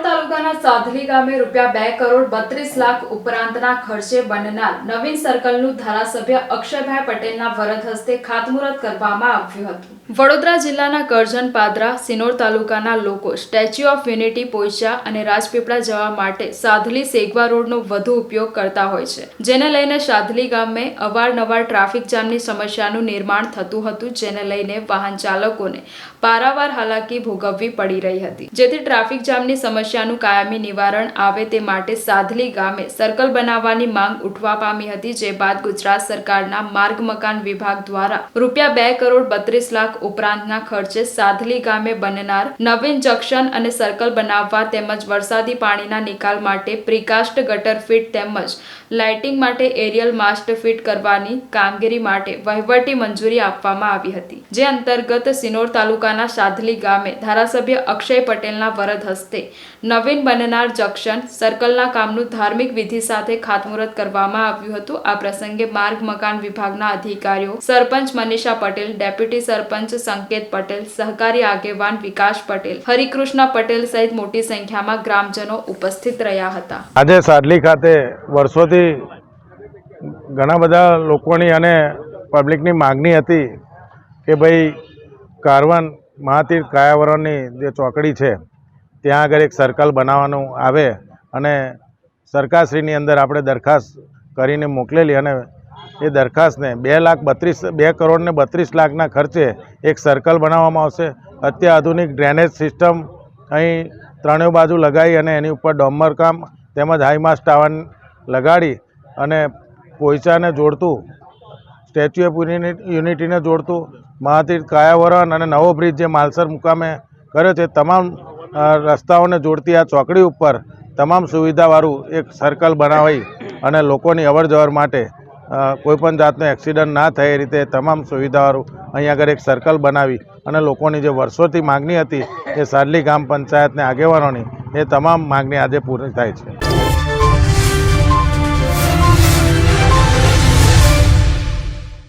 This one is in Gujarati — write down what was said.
તાલુકાના સાધલી ગામે રૂપિયા બે કરોડ બત્રીસ લાખ ઉપરાંતના ખર્ચે બનનાર નવીન સર્કલનું ધારાસભ્ય અક્ષયભાઈ પટેલના વરદ હસ્તે ખાતમુહૂર્ત કરવામાં આવ્યું હતું. વડોદરા જિલ્લાના કરજણ પાદરા, સિનોર તાલુકાના લોકો સ્ટેચ્યુ ઓફ યુનિટી પહોંચ્યા અને રાજપીપળા જવા માટે સાધલી સેગવા રોડનો વધુ ઉપયોગ કરતા હોય છે. જેને લઈને સાધલી ગામે અવારનવાર ટ્રાફિક જામની સમસ્યાનું નિર્માણ થતું હતું, જેને લઈને વાહન ચાલકોને પારાવાર હાલાકી ભોગવવી પડી રહી હતી. જેથી ટ્રાફિક જામની સમસ્યાનું કાયમી નિવારણ આવે તે માટે સાધલી ગામે સર્કલ બનાવવાની માંગ ઉઠવા પામી હતી, જે બાદ ગુજરાત સરકારના માર્ગ મકાન વિભાગ દ્વારા રૂપિયા બે કરોડ બત્રીસ લાખ ઉપરાંતના ખર્ચે સાધલી ગામે બનનાર નવીન જંકશન અને સર્કલ બનાવવા તેમજ વરસાદી પાણીના નિકાલ માટે પ્રિકાસ્ટ ગટર ફિટ તેમજ લાઇટિંગ માટે એરિયલ માસ્ટ ફિટ કરવાની કામગીરી માટે વહીવટી મંજૂરી આપવામાં આવી હતી. જે અંતર્ગત સિનોર તાલુકાના સાધલી ગામે ધારાસભ્ય અક્ષય પટેલના વરદ હસ્તે નવીન બનનાર જંકશન સર્કલના કામનું ધાર્મિક વિધિ સાથે ખાતમુહૂર્ત કરવામાં આવ્યું હતું. આ પ્રસંગે માર્ગ મકાન વિભાગના અધિકારીઓ સરપંચ મનીષા પટેલ, ડેપ્યુટી સરપંચ સંકેત પટેલ, સહકારી આગેવાન વિકાસ પટેલ, હરિકૃષ્ણ પટેલ સહિત મોટી સંખ્યામાં ગ્રામજનો ઉપસ્થિત રહ્યા હતા. આજે સાડલી ખાતે વર્ષોથી ઘણા બધા લોકોની અને પબ્લિકની માગણી હતી કે ભાઈ કારવાન મહાતીર્થ કાયાવરણની જે ચોકડી છે ત્યાં આગળ એક સર્કલ બનાવવાનું આવે અને સરકારશ્રીની અંદર આપણે દરખાસ્ત કરીને મોકલેલી અને એ દરખાસ્તને બે લાખ બત્રીસ, બે કરોડને બત્રીસ લાખના ખર્ચે એક સર્કલ બનાવવામાં આવશે. અત્યાધુનિક ડ્રેનેજ સિસ્ટમ અહીં ત્રણેય બાજુ લગાવી અને એની ઉપર ડોમર કામ તેમજ હાઈમાસ ટાવર લગાડી અને પોઈચાને જોડતું સ્ટેચ્યુ ઓફ યુનિટીને જોડતું, મહાતીર્થ કાયાવરણ અને નવો બ્રિજ જે માલસર મુકામે કર્યો છે તમામ રસ્તાઓને જોડતી આ ચોકડી ઉપર તમામ સુવિધાવાળું એક સર્કલ બનાવી અને લોકોની અવર જવર માટે કોઈપણ જાતનો એક્સિડન્ટ ના થાય એ રીતે તમામ સુવિધાવાળું અહીં આગળ એક સર્કલ બનાવી અને લોકોની જે વર્ષોથી માગણી હતી એ સાડલી ગામ પંચાયતને આગેવાનોની એ તમામ માગણી આજે પૂરી થાય છે.